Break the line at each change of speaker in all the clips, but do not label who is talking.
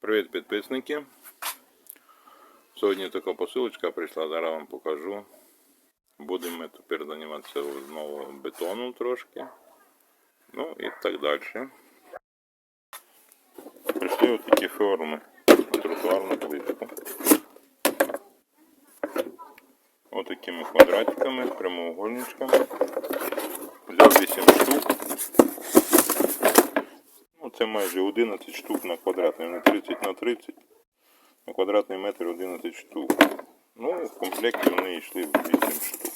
Привіт, підписники. Сьогодні така посилочка прийшла, зараз вам покажу. Будемо ми тепер займатися знову бетоном трошки. Ну і так далі. Прийшли ось такі форми тротуарну плитку. Ось такими квадратиками, прямоугольничками. Взяв 8 штук. Це майже 11 штук на квадратний, не 30 на 30. На квадратний метр 11 штук. Ну, в комплекті вони йшли 8 штук.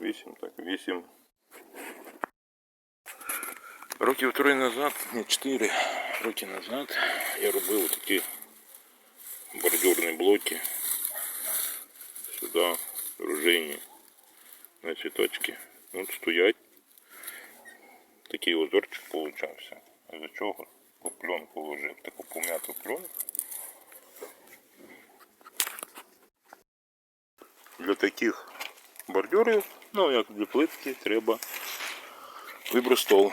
8, так, 8. Років три назад, не 4 роки назад я робив такі бордюрні блоки. Сюди ружейні на цвіточки. От стоять. Такий узорчик получався. З чого? Пленку ложив, таку пом'яту пленку. Для таких бордюрів, ну як для плитки, треба вибростол.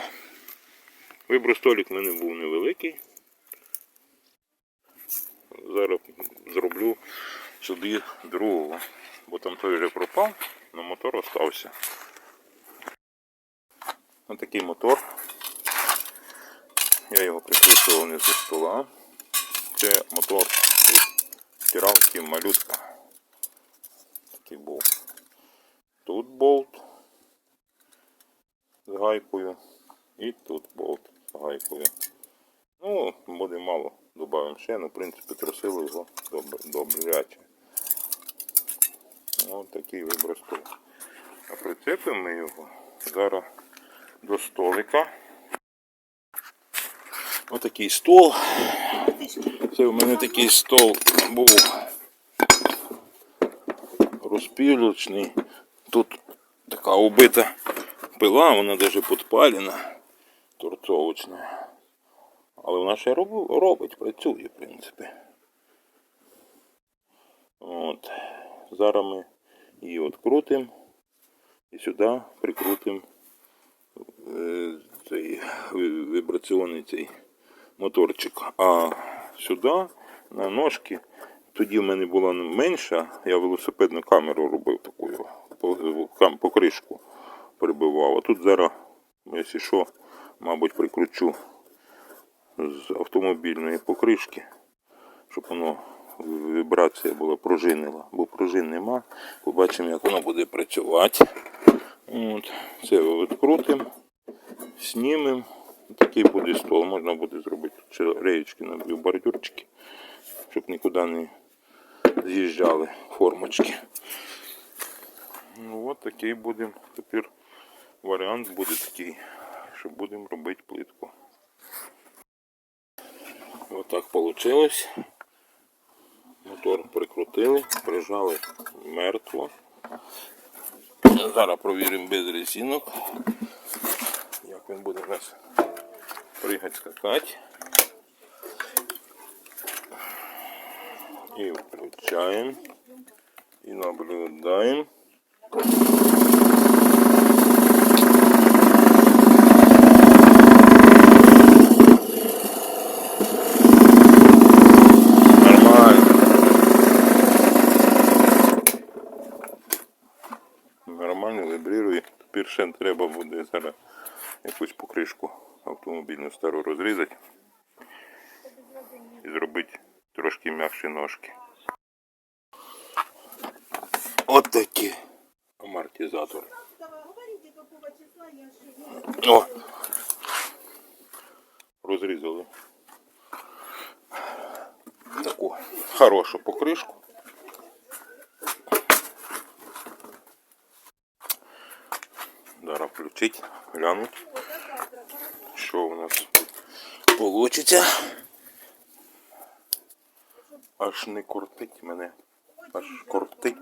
Вибростолік в мене був невеликий. Зараз зроблю сюди другого, бо там той вже пропав, але мотор остався. Ось такий мотор. Я його прикручував зі стола. Це мотор від стиралки малютка. Такий був. Тут болт з гайкою. І тут болт з гайкою. Ну, буде мало. Добавимо ще, ну, в принципі, трусили його добряче. Ось такий виброс. А прицепимо ми його зараз до столика. Отакий стол. Це у мене такий стол був розпілочний. Тут така убита пила, вона навіть підпалена, торцовочна. Але вона ще робить, працює, в принципі. От. Зараз ми її відкрутимо і сюди прикрутимо е, цей вібраційний цей моторчик. А сюди на ножки, тоді в мене була менша, я велосипедну камеру робив кам- покришку прибивав. А тут зараз, якщо що, мабуть, прикручу з автомобільної покришки, щоб воно вібрація була пружинила, бо пружин нема. Побачимо, як воно буде працювати. От. Це відкрутимо, знімемо. Такий буде стол. Можна буде зробити ще реєчки на бордюрчики, щоб нікуди не з'їжджали формочки. Ну от такий будемо. Тепер варіант буде такий, що будемо робити плитку. Ось так вийшло. Мотор прикрутили, прижали мертво. Зараз провіримо без резинок, як він буде у нас пригати, скакати. І включаємо. І наблюдаємо. Нормально. Нормально вибрирує. Тепер ще треба буде зараз якусь покришку автомобільну стару розрізати і зробити трошки м'якші ножки. От такі амортизатори. О! Розрізали таку хорошу покришку. Зараз включить, глянуть, що у нас вийде. Аж не кортить мене. Аж кортить.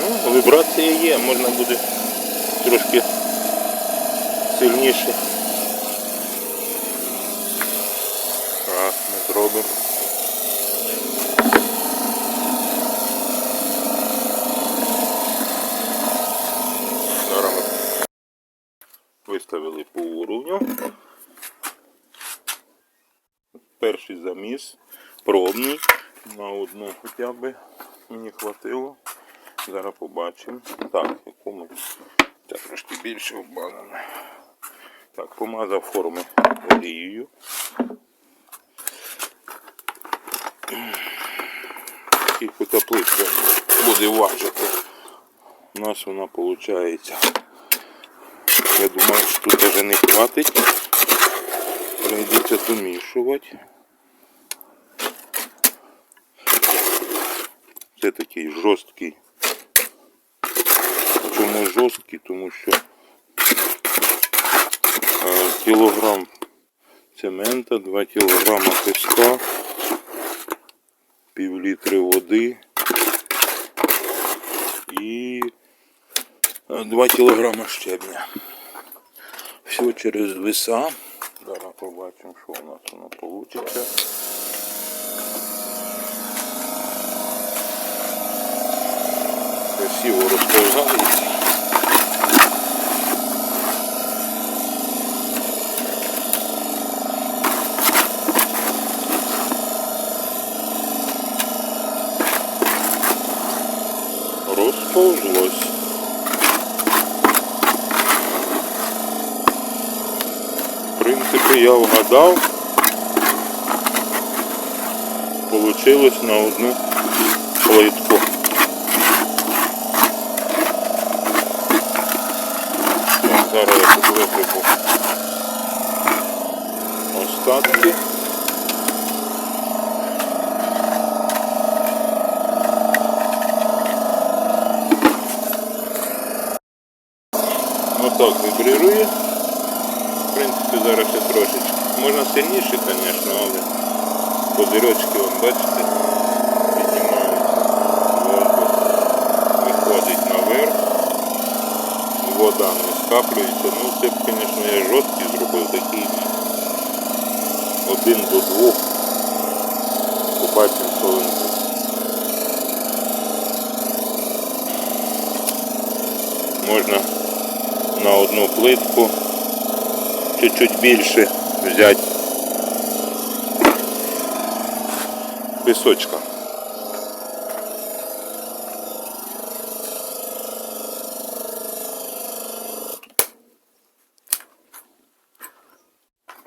Ну, вібрація є, можна буде трошки сильніше. Так, ми зробимо. Виставили по уровню. Перший заміс, пробний, на одну хоча б мені хватило. Зараз побачимо. Так, якому це трошки більше обмазане. Так, помазав форми олією. Скільки та плитка буде важити. У нас вона виходить. Я думаю, що тут вже не хватить. Прийдеться домішувати. Це такий жорсткий. Чому жорсткий? Тому що кілограм цемента, 2 кілограма песка, пів літри води і 2 кілограма щебня. Все через веса. Зараз побачимо, що у нас воно вийде. Красиво розповзається. Розповзлось. Я вгадав. Получилось на одну плитку. Зараз я тут висипу остатки. Отак вібрирує. В принципі, зараз ще трошечки. Можна сильніше, звісно, але козирьочки, вон, бачите, піднімаються. Воздух виходить наверх. Вода не скаплюється. Ну, це, б, звісно, я жорсткий зробив такий. Один до двох. Побачимо, що він буде. Можна на одну плитку чуть-чуть більше взяти пісочка.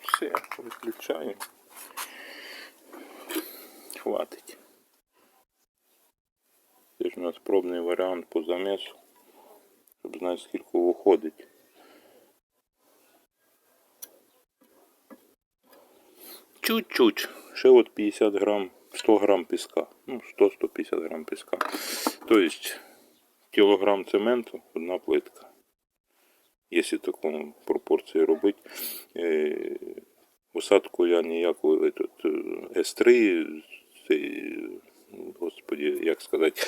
Все, виключаю. Хватить. Це ж у нас пробний варіант по замісу щоб знати, скільки виходить. Чуть-чуть. Ще от 50 грам, 100 грам піска. Ну, 100-150 грам піска. Тобто кілограм цементу, одна плитка. Якщо таку пропорцію робити. Е, Усадку я ніякої е, С3, цей, господі, як сказати.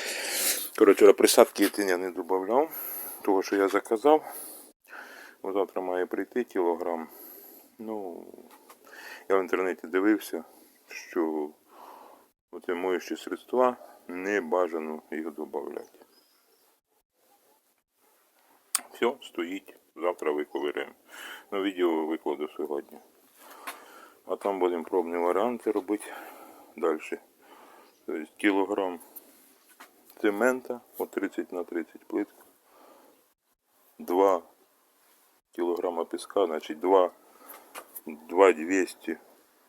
Коротше, присадки я не додавав того, що я заказав. Завтра має прийти кілограм. Ну, я в інтернеті дивився, що оці моючі средства не бажано їх додати. Все, стоїть. Завтра виковиряємо. Ну, відео викладу сьогодні. А там будемо пробні варіанти робити далі. Тобто кілограм цемента, от 30 на 30 плиток. 2 кілограма піска, значить 2, 2 200,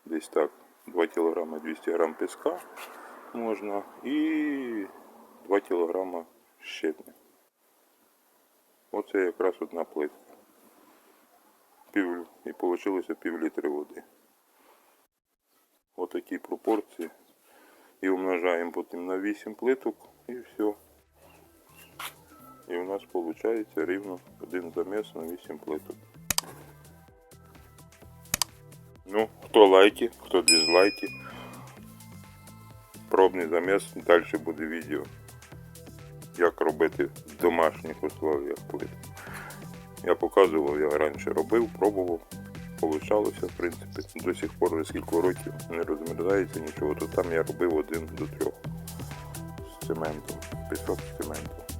десь так, 2 кілограма 200 грам піска можна і 2 кілограма щебня. Оце якраз одна плитка. Пів, і вийшло пів літри води. Отакі пропорції. І умножаємо потім на 8 плиток і все. І у нас виходить рівно один заміс на 8 плиток. Ну, хто лайки, хто дизлайки. Пробний заміс, далі буде відео. Як робити в домашніх условиях плитку. Я показував, я раніше робив, пробував. Получалося, в принципі, до сих пор вже скільки років не розмерзається нічого. То там я робив один до трьох з цементом, пісок з цементом.